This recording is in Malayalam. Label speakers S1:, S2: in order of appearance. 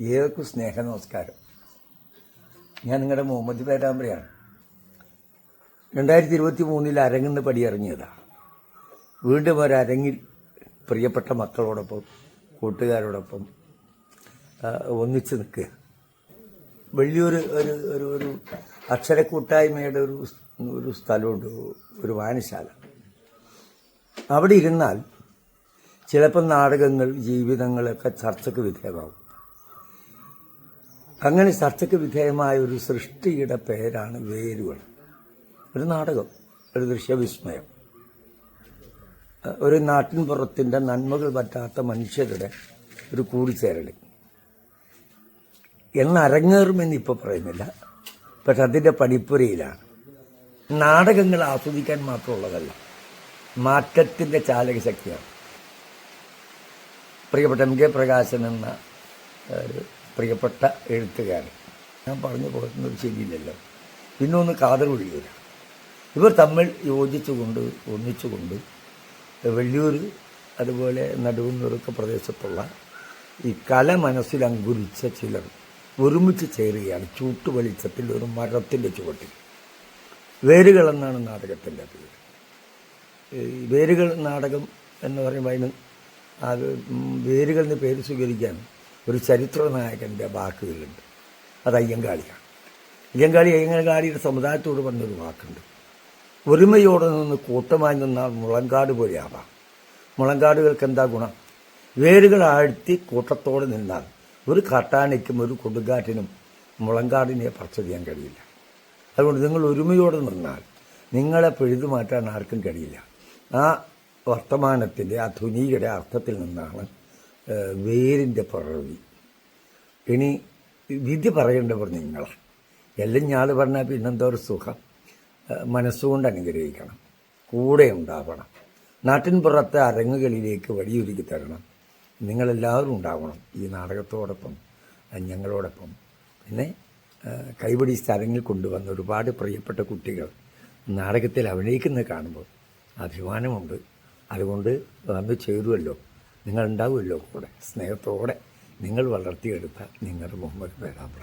S1: ഏവർക്കും സ്നേഹ നമസ്കാരം. ഞാൻ നിങ്ങളുടെ മുഹമ്മദ് പേരാമ്പ്രയാണ്. രണ്ടായിരത്തി ഇരുപത്തി മൂന്നിൽ അരങ്ങിന്ന് പടിയിറങ്ങിയതാണ് വീണ്ടും ഒരരങ്ങിൽ പ്രിയപ്പെട്ട മക്കളോടൊപ്പം കൂട്ടുകാരോടൊപ്പം ഒന്നിച്ച് നിൽക്കുക. വലിയൊരു ഒരു ഒരു ഒരു അക്ഷരക്കൂട്ടായ്മയുടെ ഒരു ഒരു സ്ഥലമുണ്ട് ഒരു വായനശാല. അവിടെ ഇരുന്നാൽ ചിലപ്പോൾ നാടകങ്ങൾ ജീവിതങ്ങളൊക്കെ ചർച്ചയ്ക്ക് വിധേയമാവും അങ്ങനെ ചർച്ചയ്ക്ക് വിധേയമായ ഒരു സൃഷ്ടിയുടെ പേരാണ് വേരുകൾ. ഒരു നാടകം ഒരു ദൃശ്യവിസ്മയം. ഒരു നാട്ടിൻപുറത്തിന്റെ നന്മകൾ പറ്റാത്ത മനുഷ്യരുടെ ഒരു കൂടിച്ചേരൽ എന്ന് അരങ്ങേറുമെന്ന് ഇപ്പോൾ പറയുന്നില്ല. പക്ഷെ അതിന്റെ പടിപ്പുരയിലാണ്. നാടകങ്ങൾ ആസ്വദിക്കാൻ മാത്രമുള്ളതല്ല മാറ്റത്തിന്റെ ചാലകശക്തിയാണ്. പ്രിയപ്പെട്ട എം കെ പ്രകാശൻ എന്ന ഒരു പ്രിയപ്പെട്ട എഴുത്തുകാരൻ. ഞാൻ പറഞ്ഞു പോകുന്നത് ശരിയില്ലല്ലോ പിന്നൊന്ന് കാതൽ ഒഴിയൂല ഇവർ തമ്മിൽ യോജിച്ചുകൊണ്ട് ഒന്നിച്ചുകൊണ്ട് വെള്ളിയൂർ അതുപോലെ നടുവുന്നൊരൊക്കെ പ്രദേശത്തുള്ള ഈ കല മനസ്സിൽ അങ്കുരിച്ച ചിലർ ഒരുമിച്ച് ചേരുകയാണ് ചൂട്ടുവെളിച്ചത്തിൽ ഒരു മരത്തിന്റെ ചുവട്ടിൽ. വേരുകൾ എന്നാണ് നാടകത്തിന്റെ പേര്. വേരുകൾ നാടകം എന്ന് പറയുമ്പോൾ അതിന് അത് വേരുകളിൽ നിന്ന് പേര് സ്വീകരിക്കാൻ ഒരു ചരിത്ര നായകന്റെ വാക്കുകളുണ്ട് അത് അയ്യങ്കാളിയാണ്. അയ്യങ്കാളി അയ്യങ്കാളിയുടെ സമുദായത്തോട് പറഞ്ഞൊരു വാക്കുണ്ട്. ഒരുമയോടെ നിന്ന് കൂട്ടമായി നിന്നാൽ മുളങ്കാട് പോലെയാവാം മുളങ്കാടുകൾക്ക് എന്താ ഗുണം? വേരുകൾ ആഴ്ത്തി കൂട്ടത്തോടെ നിന്നാൽ ഒരു കാട്ടാനയ്ക്കും ഒരു കൊടുങ്കാറ്റിനും മുളങ്കാടിനെ പറിച്ചറിയാൻ കഴിയില്ല. അതുകൊണ്ട് നിങ്ങൾ ഒരുമയോടെ നിന്നാൽ നിങ്ങളെ പെഴുതുമാറ്റാൻ ആർക്കും കഴിയില്ല. ആ വർത്തമാനത്തിന്റെ ആ ധ്വനിയുടെ അർത്ഥത്തിൽ നിന്നാണ് വേരിന്റെ പ്രകൃതി ഇനി വിധി പറയേണ്ടവർ നിങ്ങളാണ് എല്ലാം ഞാൾ പറഞ്ഞാൽ പിന്നെന്തോ ഒരു സുഖം. മനസ്സുകൊണ്ട് അനുഗ്രഹിക്കണം. കൂടെ ഉണ്ടാവണം. നാട്ടിൻപുറത്തെ അരങ്ങുകളിലേക്ക് വഴിയൊരുക്കി തരണം. നിങ്ങളെല്ലാവരും ഉണ്ടാവണം ഈ നാടകത്തോടൊപ്പം ഞങ്ങളോടൊപ്പം. പിന്നെ കൈപിടി സ്ഥലങ്ങൾ കൊണ്ടുവന്ന ഒരുപാട് പ്രിയപ്പെട്ട കുട്ടികൾ നാടകത്തിൽ അഭിനയിക്കുന്നത് കാണുമ്പോൾ അഭിമാനമുണ്ട്. അതുകൊണ്ട് വന്ന് ചേരുമല്ലോ നിങ്ങളുണ്ടാവുമല്ലോ കൂടെ. സ്നേഹത്തോടെ നിങ്ങൾ വളർത്തിയെടുത്ത നിങ്ങളുടെ മുഹമ്മദ് പേരാമ്പ്ര